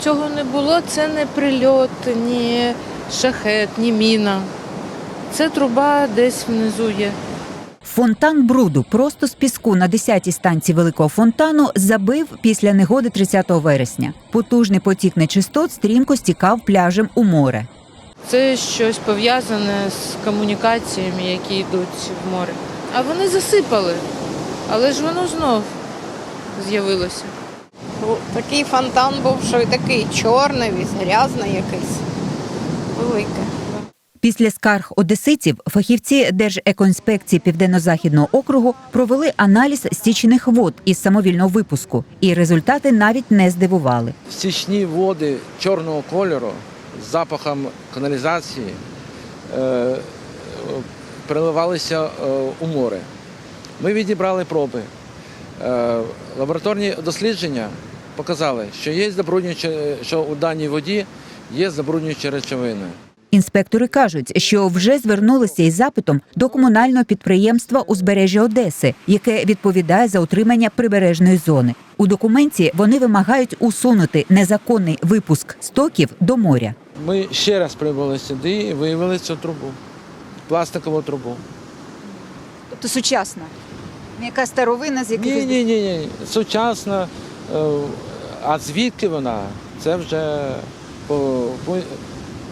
Цього не було, це не прильот, ні шахет, ні міна. Це труба десь внизу є. Фонтан бруду просто з піску на 10-й станції великого фонтану забив після негоди 30 вересня. Потужний потік нечистот стрімко стікав пляжем у море. Це щось пов'язане з комунікаціями, які йдуть в море. А вони засипали, але ж воно знов з'явилося. Бо Такий фонтан був, що такий чорний, весь грязний якийсь. Великий. Після скарг одеситів фахівці Держекоінспекції Південно-Західного округу провели аналіз стічених вод із самовільного випуску, і результати навіть не здивували. стічні води чорного кольору з запахом каналізації е, е, переливалися е, у море. Ми відібрали проби. Е, лабораторні дослідження показали, що є забруднюючі, що у даній воді є забруднюючі речовини. Інспектори кажуть, що вже звернулися із запитом до комунального підприємства узбережжя Одеси, яке відповідає за утримання прибережної зони. У документі вони вимагають усунути незаконний випуск стоків до моря. Ми ще раз прибули сюди і виявили цю трубу, пластикову трубу. Тобто сучасна. Не яка старовина, з Ні, ні, ні, ні. Сучасна. А звідки вона? Це вже по, по-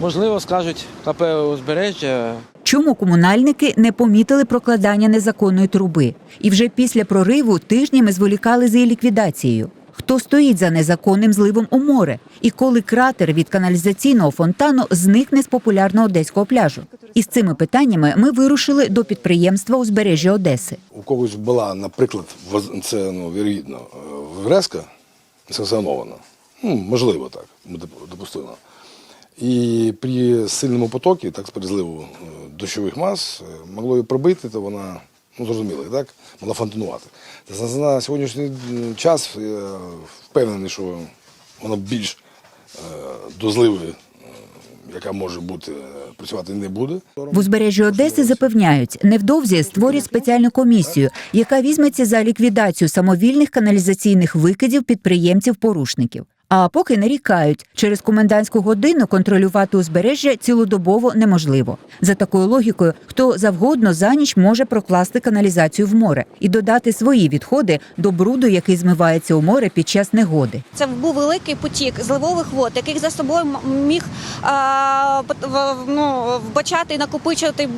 можливо скажуть КП узбережжя. Чому комунальники не помітили прокладання незаконної труби? І вже після прориву тижнями зволікали з її ліквідацією. Хто стоїть за незаконним зливом у море? І коли кратер від каналізаційного фонтану зникне з популярного одеського пляжу? Із цими питаннями ми вирушили до підприємства узбережжя Одеси. у когось була, наприклад, це ну, вірогідно, е, вигрезка санкціонована. Ну, можливо, так, допустимо. І при сильному потокі, так, з перезливу е, дощових мас, е, могло її пробити, то вона, ну зрозуміло, так, могла фонтанувати. На- сьогоднішній час я впевнений, що вона більш е, до зливи, е, яка може бути, е, працювати не буде. В узбережжі Одеси запевняють, невдовзі створять спеціальну комісію, яка візьметься за ліквідацію самовільних каналізаційних викидів підприємців-порушників. А поки нарікають, через комендантську годину контролювати узбережжя цілодобово неможливо. За такою логікою, хто завгодно за ніч може прокласти каналізацію в море і додати свої відходи до бруду, який змивається у море під час негоди. Це був великий потік зливових вод, яких за собою міг а, ну, вбачати і накопичувати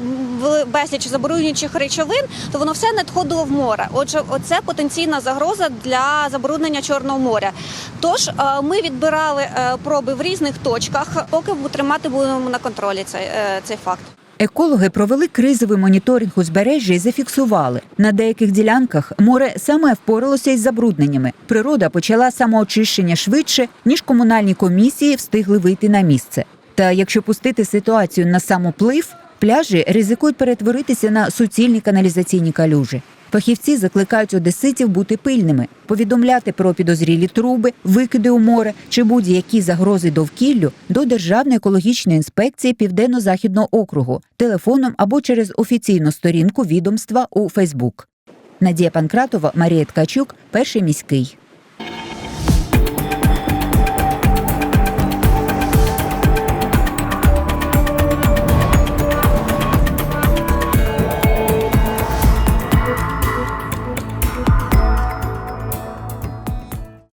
безліч забруднюючих речовин, то воно все надходило в море. Отже, оце потенційна загроза для забруднення Чорного моря. Тож ми відбирали е, проби в різних точках, поки тримати будемо на контролі цей, е, цей факт. Екологи провели кризовий моніторинг узбережжя і зафіксували, на деяких ділянках море саме впоралося із забрудненнями. Природа почала самоочищення швидше, ніж комунальні комісії встигли вийти на місце. Та якщо пустити ситуацію на самоплив, пляжі ризикують перетворитися на суцільні каналізаційні калюжі. Фахівці закликають одеситів бути пильними, повідомляти про підозрілі труби, викиди у море чи будь-які загрози довкіллю до Державної екологічної інспекції Південно-Західного округу телефоном або через офіційну сторінку відомства у Фейсбук. Надія Панкратова, Марія Ткачук, перший міський.